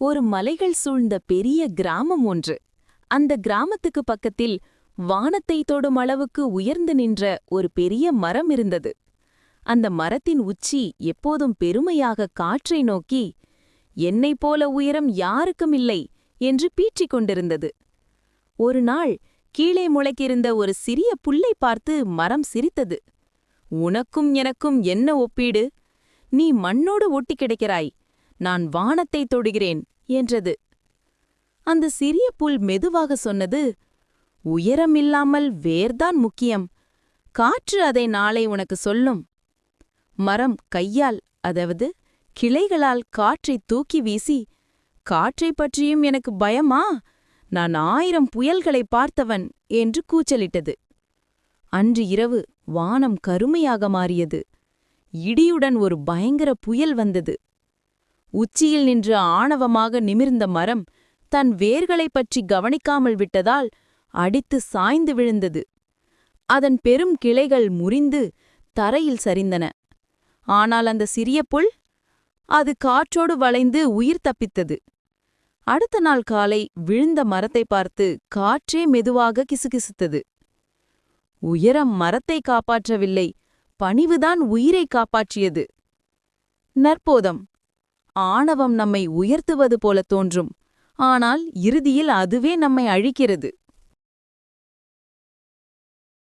ஒரு மலைகள் சூழ்ந்த பெரிய கிராமம் ஒன்று. அந்த கிராமத்துக்கு பக்கத்தில் வானத்தை தொடும் அளவுக்கு உயர்ந்து நின்ற ஒரு பெரிய மரம் இருந்தது. அந்த மரத்தின் உச்சி எப்போதும் பெருமையாக காற்றை நோக்கி என்னைப் போல உயரம் யாருக்கும் இல்லை என்று பீற்றிக் கொண்டிருந்தது. ஒரு நாள் கீழே முளைக்கிருந்த ஒரு சிறிய புல்லை பார்த்து மரம் சிரித்தது. உனக்கும் எனக்கும் என்ன ஒப்பீடு? நீ மண்ணோடு ஒட்டிக் கிடக்கிறாய். நான் வானத்தை தொடுகிறேன். என்றது. அந்த சிறிய புல் மெதுவாக சொன்னது உயரம் இல்லாமல் வேர்தான் முக்கியம். காற்று அதை நாளை உனக்கு சொல்லும் மரம் கையால் அதாவது கிளைகளால் காற்றை தூக்கி வீசி காற்றைப் பற்றியும் எனக்கு பயமா? நான் ஆயிரம் புயல்களை பார்த்தவன் என்று கூச்சலிட்டது. அன்று இரவு வானம் கருமையாக மாறியது. இடியுடன் ஒரு பயங்கர புயல் வந்தது. உச்சியில் நின்று ஆணவமாக நிமிர்ந்த மரம் தன் வேர்களைப் பற்றி கவனிக்காமல் விட்டதால் அடித்து சாய்ந்து விழுந்தது. அதன் பெரும் கிளைகள் முறிந்து தரையில் சரிந்தன. ஆனால் அந்த சிறிய புல் அது காற்றோடு வளைந்து உயிர் தப்பித்தது. அடுத்த நாள் காலை விழுந்த மரத்தை பார்த்து காற்றே மெதுவாக கிசுகிசுத்தது. உயரம் மரத்தை காப்பாற்றவில்லை பணிவுதான் உயிரை காப்பாற்றியது. நற்போதம். ஆணவம் நம்மை உயர்த்துவது போல தோன்றும். ஆனால் இறுதியில் அதுவே நம்மை அழிக்கிறது.